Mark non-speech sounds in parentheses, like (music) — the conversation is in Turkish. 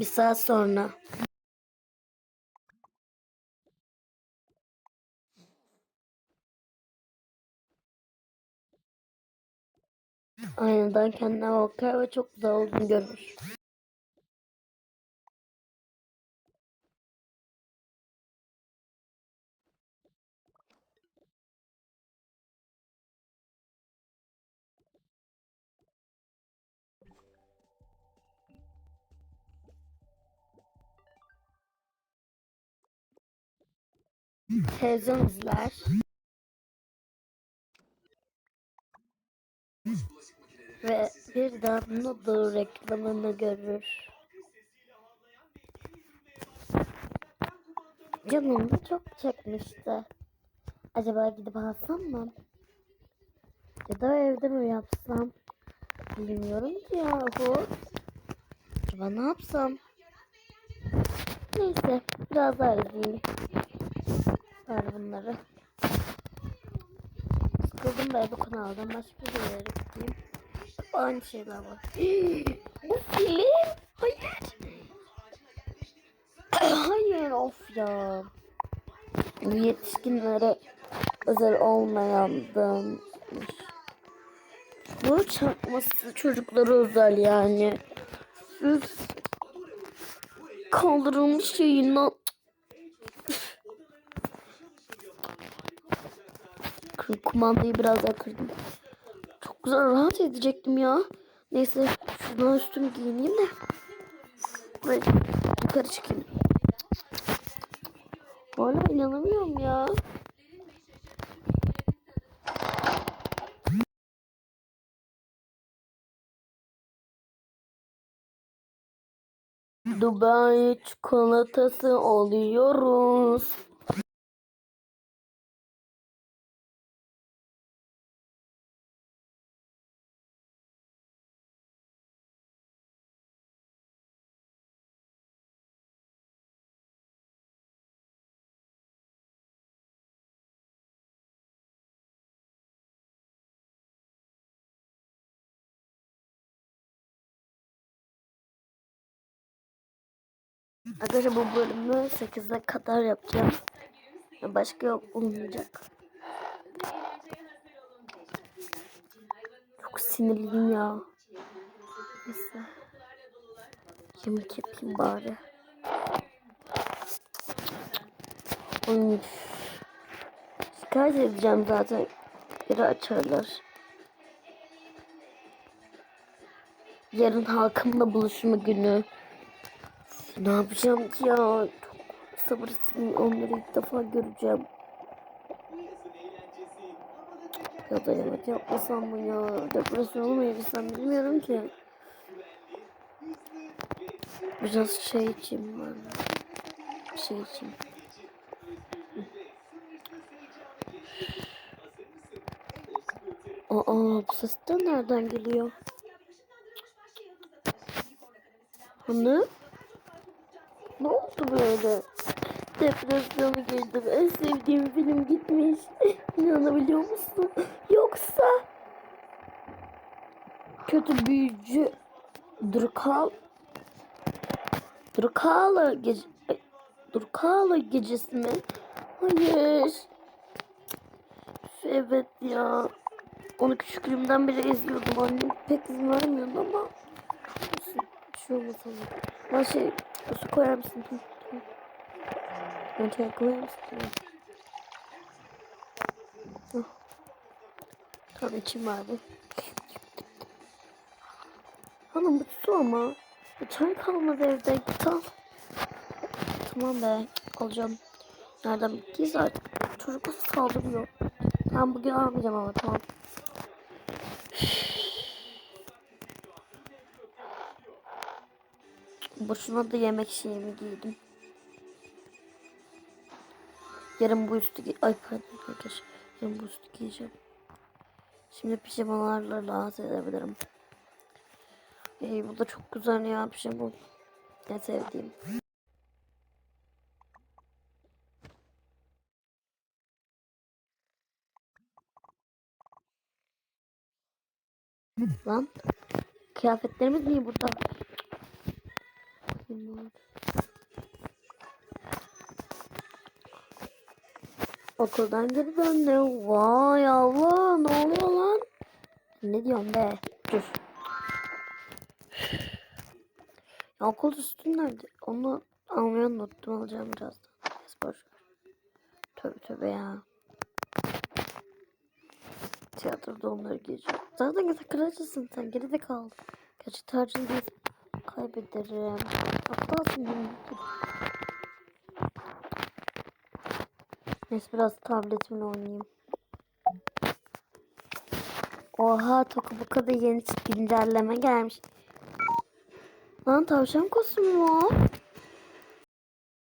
Bir saat sonra. Aynadan kendine bakar ve çok güzel olduğunu görür. Televizyon izler. Ve birden Noodle reklamını görür. Canım çok çekmişti. Acaba gidip alsam mı? Ya da evde mi yapsam? Bilmiyorum ki yahu. Acaba ne yapsam? Neyse biraz daha izleyeyim. Ver bunları. Sıkıldım ben bu kanaldan başka bir yere gideyim. Aynı şeyler var. (gasps) bu film? Hayır. (coughs) Hayır of ya. Yetişkinlere özel olmayandan. Bu çarpması çocuklara özel yani. Üf. Kaldırılmış yayından. Kumandayı biraz daha kırdım. Çok güzel rahat edecektim ya. Neyse şuradan üstümü giyineyim de. Ve yukarı çıkayım. Hala inanamıyorum ya. Dubai çikolatası oluyoruz. Arkadaşlar bu bölümü 8'e kadar yapacağım. Başka yok olmayacak. Çok sinirliyim ya. Neyse. Yemek yapayım bari. Of. Şikayet edeceğim zaten. Geri açarlar. Yarın halkımla buluşma günü. Ne yapacağım ki ya? Çok sabırsızım. Onları ilk defa göreceğim. Ya da yemek yapmasam mı ya? Depresyonu mu girsem bilmiyorum ki. Biraz şey içeyim ben. Şey içeyim. Aa bu ses de nereden geliyor? Hani? Ne oldu böyle? Depresyona girdim. En sevdiğim film gitmiş. (laughs) İnanabiliyor musun? Yoksa kötü büyücü Durkal Durkala gece Durkala gecesi mi? Hayır. Evet ya. Onu küçüklüğümden beri izliyordum. Annem pek izin vermiyordu ama. Bir şey olmaz ama. Ben şey su koyar mısın? Ben çay koyar mısın? Tamam. Tamam içim abi. Hanım bu su ama. Bu çay kalmadı evde. Git. Tamam be. Alacağım. Nereden bittiyse çocuk nasıl saldırıyor. Tamam bugün almayacağım ama tamam. Boşuna da yemek şeyimi giydim. Yarın bu üstü giy... Ay pardon arkadaş. Yarın bu üstü giyeceğim. Şimdi pijamalarla rahat edebilirim. Ey bu da çok güzel ya pijama. En sevdiğim. Lan kıyafetlerimiz niye burada? Okuldan geri döndüm. Vay Allah ne oluyor lan? Ne diyorsun be? Dur. Ya okul üstün nerede? Onu almayı unuttum alacağım birazdan. Neyse boş. Tövbe tövbe ya. Tiyatroda onları giyeceğim. Zaten kraliçesin sen geride kal. Gerçi tercih değil. Kaybederim. Aptalsın benim. Neyse biraz tabletimle oynayayım. Oha Tokaboka da yeni güncelleme gelmiş. Lan tavşan kostümü var.